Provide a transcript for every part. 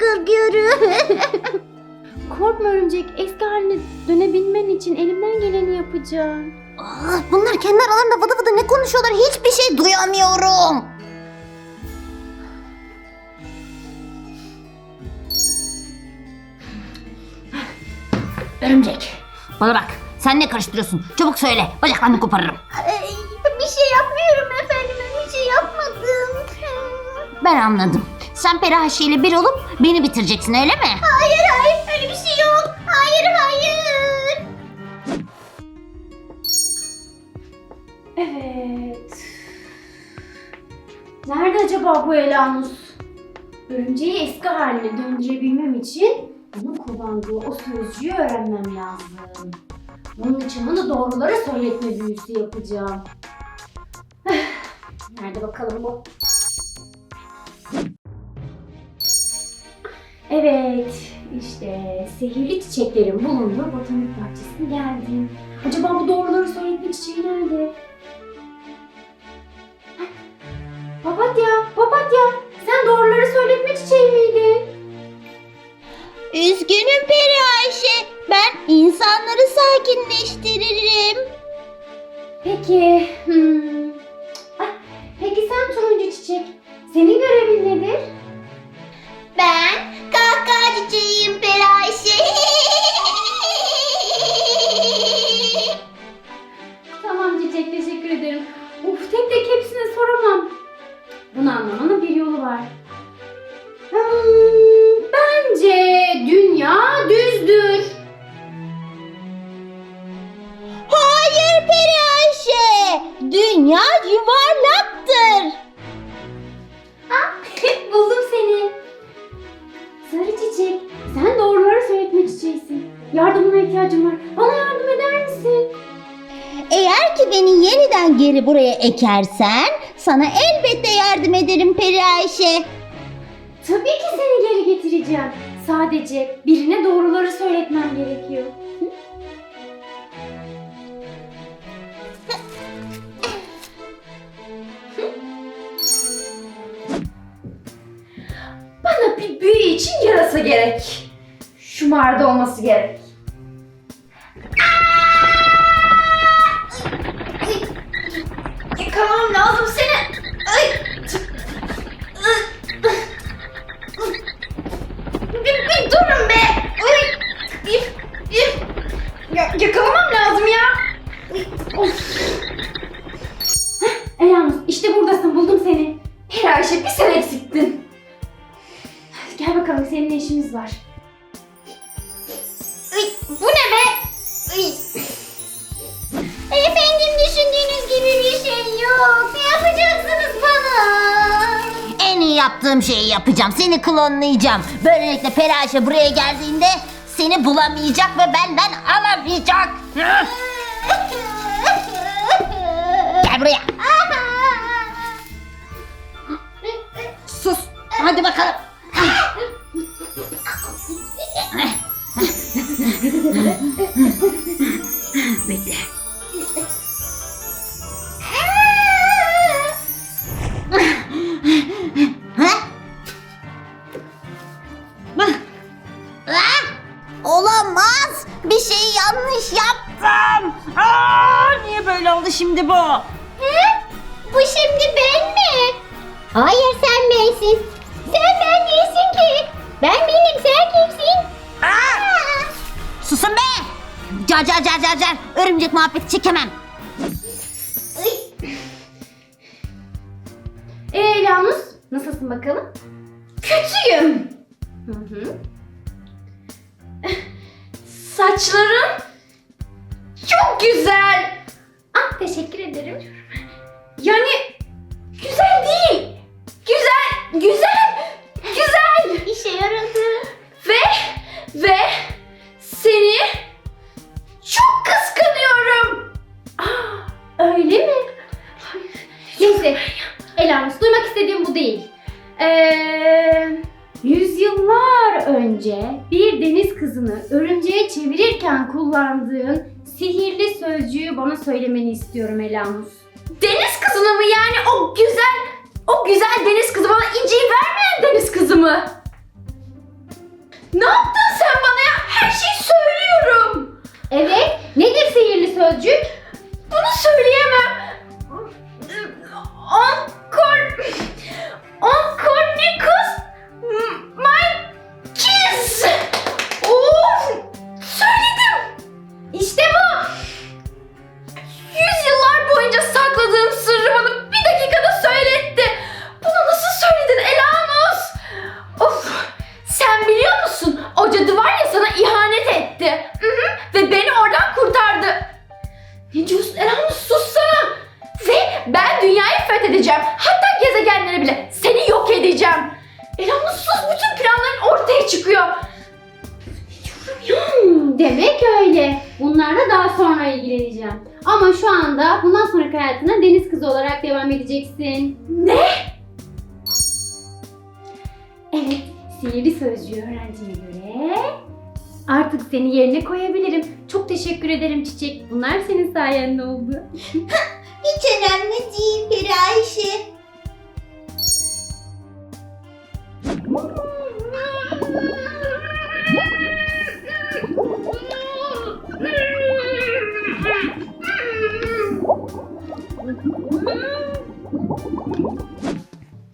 korkuyorum. Korkma örümcek. Eski haline dönebilmen için elimden geleni yapacağım. Ah, Bunlar kendi aralarında vıdı vıdı ne konuşuyorlar hiçbir şey duyamıyorum. Örümcek. Bana bak. Sen ne karıştırıyorsun? Çabuk söyle. Bacaklarını koparırım. bir şey yapmıyorum efendim bir şey yapmadım. Ben anladım. Sen Perahaşi ile bir olup beni bitireceksin öyle mi? Hayır hayır öyle bir şey yok. Hayır hayır. Evet. Nerede acaba bu Elanus? Örümceği eski haline döndürebilmem için onun kullandığı o sözcüğü öğrenmem lazım. Bunun için bunu doğruları söyletme büyüsü yapacağım. Nerede bakalım bu? Evet, işte sihirli çiçeklerin bulunduğu botanik bahçesine geldim. Acaba bu doğruları söyletme çiçeği nerede? Papatya. İhtiyacım var. Bana yardım eder misin? Eğer ki beni yeniden geri buraya ekersen sana elbette yardım ederim Peri Ayşe. Tabii ki seni geri getireceğim. Sadece birine doğruları söyletmem gerekiyor. Bana bir büyü için yarasa gerek. Şumarda olması gerek. Yaptığım şeyi yapacağım. Seni klonlayacağım. Böylelikle Peraşe buraya geldiğinde seni bulamayacak ve benden alamayacak. Gel buraya. Sus. Hadi bakalım. Bekle. Şimdi bu? He? Bu şimdi ben mi? Hayır sen bensin. Sen ben değilsin ki. Ben benim sen kimsin? Aa! Susun be! Car car car car car. Örümcek muhabbeti çekemem. Ay. Ee Elanus nasılsın bakalım? Çevirirken kullandığın sihirli sözcüğü bana söylemeni istiyorum Elanus. Deniz kızını mı yani o güzel o güzel deniz kızı bana inciyi vermeyen deniz kızı mı? Ne yaptın sen bana ya? Her şeyi söylüyorum. Evet. Nedir sihirli sözcük? Bunu söyleyemem. Onkor... Onkornikus Diyorsun Elanus sussana. Ve ben dünyayı fethedeceğim. Hatta gezegenlere bile. Seni yok edeceğim. Elanus sus bütün planların ortaya çıkıyor. Hmm, demek öyle. Bunlarla daha sonra ilgileneceğim. Ama şu anda bundan sonraki hayatına deniz kızı olarak devam edeceksin. Ne? Evet, sihirli sözcüğü öğrendiğine göre artık seni yerine koyabilirim. Çok teşekkür ederim Çiçek. Bunlar senin sayende oldu. Hiç önemli değil Peri Ayşe.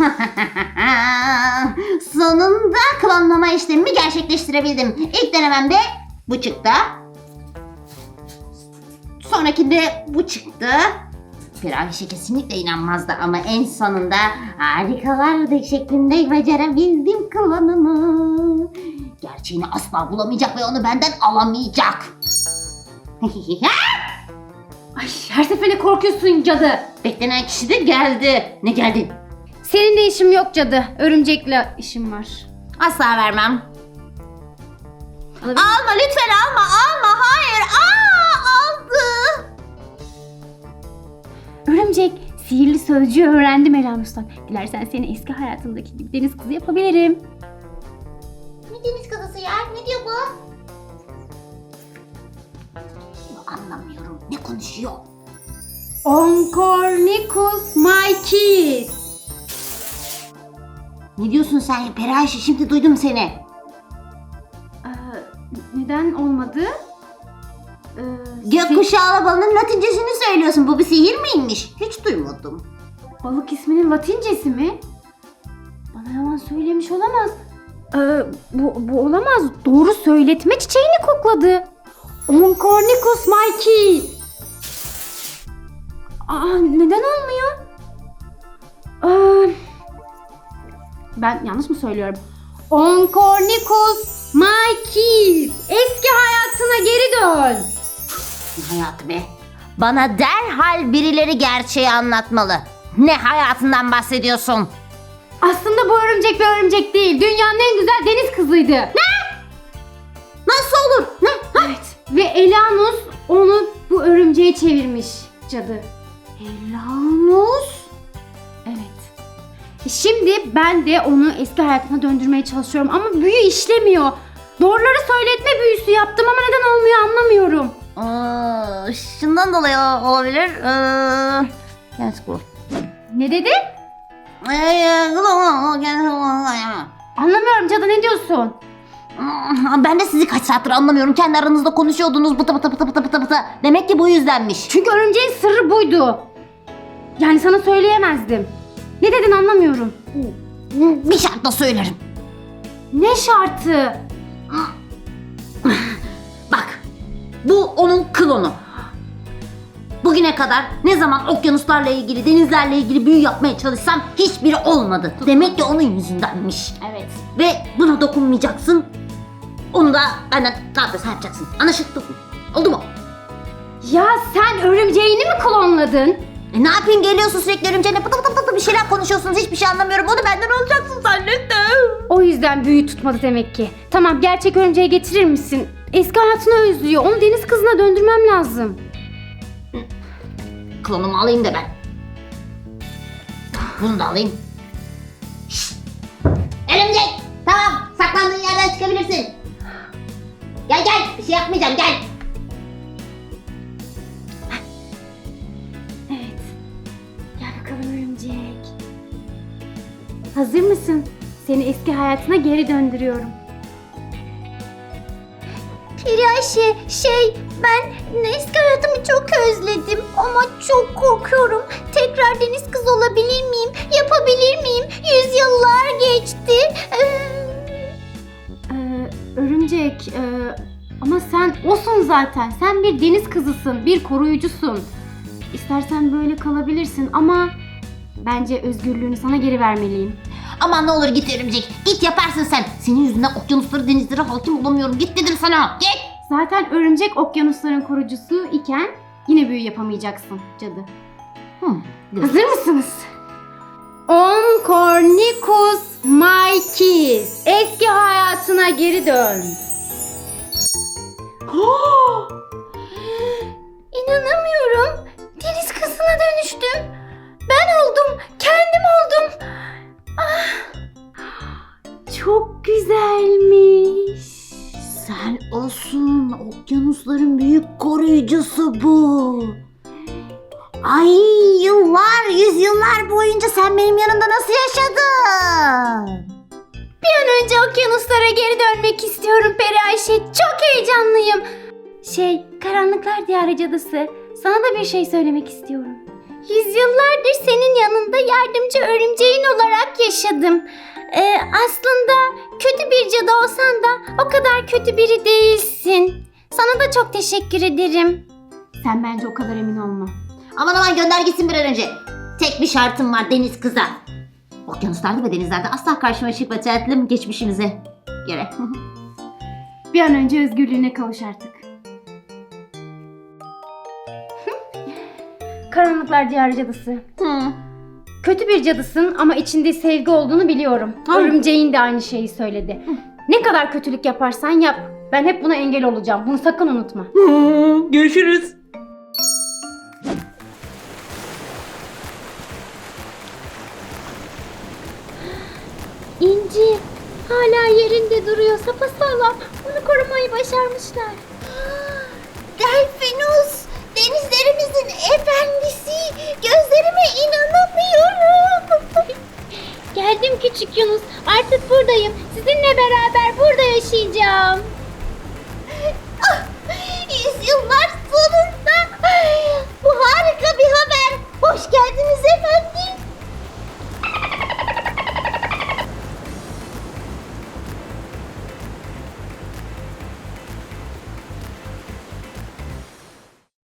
Sonunda klonlama işlemimi gerçekleştirebildim. İlk denememde bu çıktı. Sonrakinde bu çıktı. Bir Ayşe kesinlikle inanmazdı ama en sonunda harikalar şeklinde becerebildim klanını. Gerçeğini asla bulamayacak ve onu benden alamayacak. Ay her seferinde korkuyorsun cadı. Beklenen kişi de geldi. Ne geldin? Senin de işim yok cadı. Örümcekle işim var. Asla vermem. Alabilir Alma lütfen alma alma hayır. Aa aldı. Örümcek, sihirli sözcüğü öğrendim Elanus'tan. Dilersen seni eski hayatındaki gibi deniz kızı yapabilirim. Ne deniz kızısı ya? Ne diyor bu? Anlamıyorum. Ne konuşuyor? Onkornikus my kiss. Ne diyorsun sen Peri Ayşe? Şimdi duydum seni. Ee, neden olmadı? Ee, Gökkuşağı balının latincesini söylüyorsun. Bu bir sihir miymiş? Hiç duymadım. balık isminin latincesi mi? Bana yalan söylemiş olamaz. Ee, bu, bu olamaz. Doğru söyletme çiçeğini kokladı. Onkornikus my kiss. Aa, neden olmuyor? Ee, ben yanlış mı söylüyorum? Onkornikus my kiss. Eski hayatına geri dön. Ne hayatı be? Bana derhal birileri gerçeği anlatmalı. Ne hayatından bahsediyorsun? Aslında bu örümcek bir örümcek değil. Dünyanın en güzel deniz kızıydı. Ne? Nasıl olur? Ne? Evet. Ve Elanus onu bu örümceğe çevirmiş cadı. Elanus? Şimdi ben de onu eski hayatına döndürmeye çalışıyorum ama büyü işlemiyor. Doğruları söyletme büyüsü yaptım ama neden olmuyor anlamıyorum. Aa, şundan dolayı olabilir. Ee, kendisi bu. Ne dedi? Ee, Anlamıyorum cadı ne diyorsun? Ben de sizi kaç saattir anlamıyorum. Kendi aranızda konuşuyordunuz bıtı bıtı bıtı bıtı bıtı bıtı. Demek ki bu yüzdenmiş. Çünkü örümceğin sırrı buydu. Yani sana söyleyemezdim. Ne dedin anlamıyorum. Bir şartla söylerim. Ne şartı? Bak bu onun klonu. Bugüne kadar ne zaman okyanuslarla ilgili, denizlerle ilgili büyü yapmaya çalışsam hiçbiri olmadı. Demek ki onun yüzündenmiş. Evet. Ve buna dokunmayacaksın. Onu da benden ne yapıyorsan yapacaksın. Anlaşıldı mı? Oldu mu? Ya sen örümceğini mi klonladın? E ne yapayım geliyorsun sürekli örümceğine pıtı pıtı bir şeyler konuşuyorsunuz. Hiçbir şey anlamıyorum. Onu benden alacaksın zannettim. O yüzden büyü tutmadı demek ki. Tamam gerçek örümceği getirir misin? Eski hayatını özlüyor. Onu deniz kızına döndürmem lazım. Klonumu alayım da ben. Bunu da alayım. Şşt! Örümcek! Tamam saklandığın yerden çıkabilirsin. Gel gel bir şey yapmayacağım gel. Hazır mısın? Seni eski hayatına geri döndürüyorum. Peri Ayşe şey ben eski hayatımı çok özledim ama çok korkuyorum. Tekrar deniz kızı olabilir miyim? Yapabilir miyim? Yüzyıllar geçti. Ee, örümcek e, ama sen osun zaten. Sen bir deniz kızısın, bir koruyucusun. İstersen böyle kalabilirsin ama bence özgürlüğünü sana geri vermeliyim. Aman ne olur git örümcek. Git yaparsın sen. Senin yüzünden okyanusları denizlere hakim olamıyorum. Git dedim sana. Git. Zaten örümcek okyanusların korucusu iken yine büyü yapamayacaksın cadı. Hmm. Hazır mısınız? Onkornikus Maikis. Eski hayatına geri dön. bu. Ay yıllar, yüzyıllar boyunca sen benim yanımda nasıl yaşadın? Bir an önce okyanuslara geri dönmek istiyorum Peri Ayşe. Çok heyecanlıyım. Şey, karanlıklar diyarı cadısı. Sana da bir şey söylemek istiyorum. Yüzyıllardır senin yanında yardımcı örümceğin olarak yaşadım. Ee, aslında kötü bir cadı olsan da o kadar kötü biri değilsin. Sana da çok teşekkür ederim. Sen bence o kadar emin olma. Aman aman gönder gitsin bir an önce. Tek bir şartım var deniz kıza. Okyanuslarda ve denizlerde asla karşıma çıkma tatlım geçmişimize göre. Bir an önce özgürlüğüne kavuş artık. Karanlıklar diyarı cadısı. Hı. Kötü bir cadısın ama içinde sevgi olduğunu biliyorum. Ay. Örümceğin de aynı şeyi söyledi. Ne kadar kötülük yaparsan yap. Ben hep buna engel olacağım. Bunu sakın unutma. Görüşürüz. Yerinde duruyor sapasağlam. Onu korumayı başarmışlar. Delfinus denizlerimizin efendisi. Gözlerime inanamıyorum. Geldim küçük Yunus. Artık buradayım. Sizinle beraber burada yaşayacağım. Ah, yüzyıllar sonunda. Bu harika bir haber. Hoş geldiniz efendim.